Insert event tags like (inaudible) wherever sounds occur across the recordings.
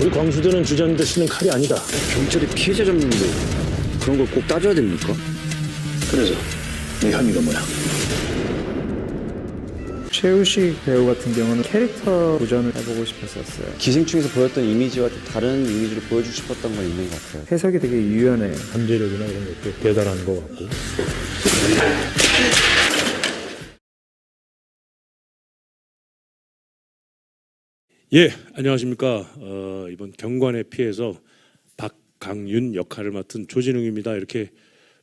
우리 광수대는 주장대 쓰는 칼이 아니다. 경찰이 피해자 잡는데 그런 걸 꼭 따져야 됩니까? 그래서 네 혐의가 뭐야? 최우식 배우 같은 경우는 캐릭터 도전을 해보고 싶었었어요. 기생충에서 보였던 이미지와 좀 다른 이미지를 보여주고 싶었던 건 있는 것 같아요. 해석이 되게 유연해요. 잠재력이나 이런 것도 대단한 것 같고. 예, 안녕하십니까. 어, 이번 경관의 피해서 박강윤 역할을 맡은 조진웅입니다. 이렇게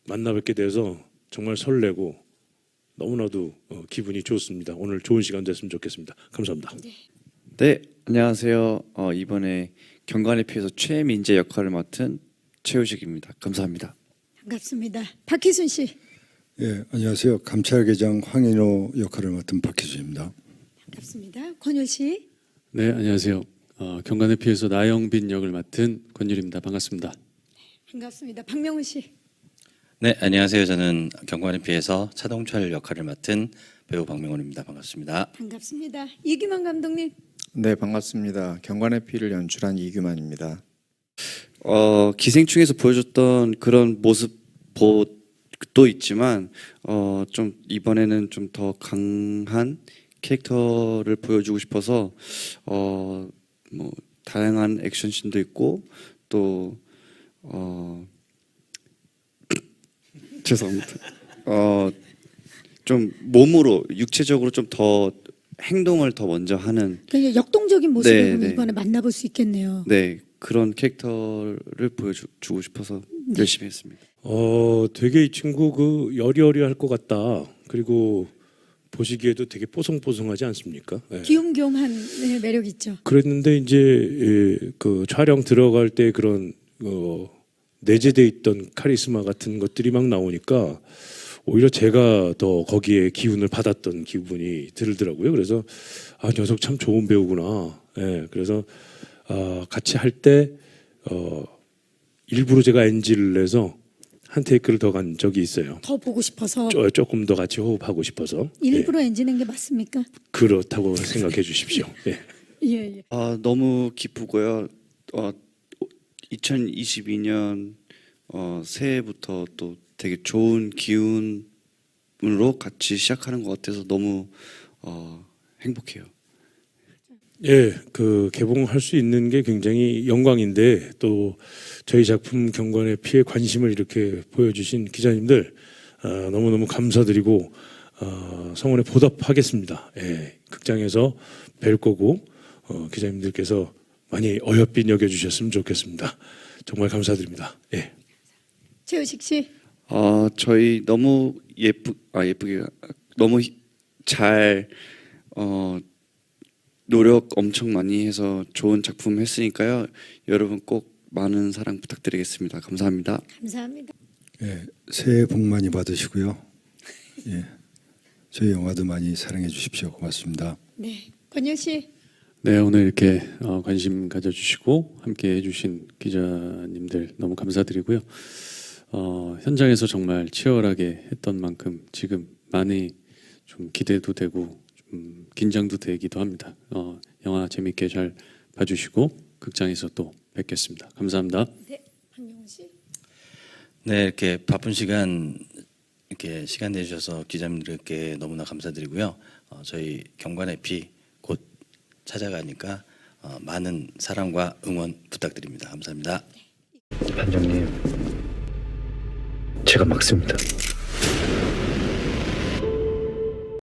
만나 뵙게 돼서 정말 설레고 너무나도 어, 기분이 좋습니다. 오늘 좋은 시간 됐으면 좋겠습니다. 감사합니다. 네, 안녕하세요. 어, 이번에 경관의 피해서 최민재 역할을 맡은 최우식입니다. 감사합니다. 반갑습니다. 박희순 씨. 예, 안녕하세요. 감찰계장 황인호 역할을 맡은 박희준입니다. 반갑습니다. 권율 씨. 네, 안녕하세요. 어, 경관의 피해서 나영빈 역을 맡은 권율입니다. 반갑습니다. 반갑습니다. 박명훈 씨. 네, 안녕하세요. 저는 경관의 피해서 차동철 역할을 맡은 배우 박명훈입니다. 반갑습니다. 반갑습니다. 이규만 감독님. 네, 반갑습니다. 경관의 피를 연출한 이규만입니다. 어, 기생충에서 보여줬던 그런 모습도 있지만 어, 좀 이번에는 좀 더 강한 캐릭터를 보여주고 싶어서 어, 뭐 다양한 액션 씬도 있고 또 어, (clears throat) 죄송합니다. 어, 좀 몸으로 육체적으로 좀 더 행동을 더 먼저 하는 굉장히 역동적인 모습을 네, 네. 이번에 만나볼 수 있겠네요. 네 그런 캐릭터를 보여주고 싶어서 열심히 했습니다. 어, 되게 이 친구 그 여리여리할 것 같다. 그리고 보시기에도 되게 뽀송뽀송하지 않습니까? 예. 귀염귀염한 네, 매력 있죠. 그랬는데 이제 예, 그 촬영 들어갈 때 그런 어, 내재돼 있던 카리스마 같은 것들이 막 나오니까 오히려 제가 더 거기에 기운을 받았던 기분이 들더라고요. 그래서 아 녀석 참 좋은 배우구나. 예, 그래서 아, 같이 할 때 어, 일부러 제가 NG를 내서 한 테이크를 더 간 적이 있어요. 더 보고 싶어서 쪼- 조금 더 같이 호흡하고 싶어서 예, 일부러 엔진한 게 맞습니까? 그렇다고 생각해 주십시오. (laughs) 예. 예, 예. 아 너무 기쁘고요. 어, 2022년 어, 새해부터 또 되게 좋은 기운으로 같이 시작하는 것 같아서 너무 어, 행복해요. 예, 그 개봉할 수 있는 게 굉장히 영광인데 또 저희 작품 경관의 피해 관심을 이렇게 보여주신 기자님들 아, 너무너무 감사드리고 아, 성원에 보답하겠습니다. 예, 극장에서 뵐 거고 어, 기자님들께서 많이 어여삐 여겨주셨으면 좋겠습니다. 정말 감사드립니다. 예. 최우식 씨. 어, 저희 너무 예쁘 아 예쁘게 너무 히- 잘 어, 노력 엄청 많이 해서 좋은 작품 했으니까요. 여러분 꼭 많은 사랑 부탁드리겠습니다. 감사합니다. 감사합니다. 예, 새해 복 많이 받으시고요. 예, 저희 영화도 많이 사랑해 주십시오. 고맙습니다. 네. 권율 씨. 네, 오늘 이렇게 어, 관심 가져주시고 함께 해주신 기자님들 너무 감사드리고요. 어, 현장에서 정말 치열하게 했던 만큼 지금 많이 좀 기대도 되고 좀 긴장도 되기도 합니다. 어, 영화 재밌게 잘 봐주시고 극장에서 또 뵙겠습니다. 감사합니다. 네. 박명훈 씨. 네, 이렇게 바쁜 시간 이렇게 시간 내주셔서 기자님들께 너무나 감사드리고요. 어, 저희 경관의 피곧 찾아가니까 어, 많은 사랑과 응원 부탁드립니다. 감사합니다. 반장님, 제가 막습니다.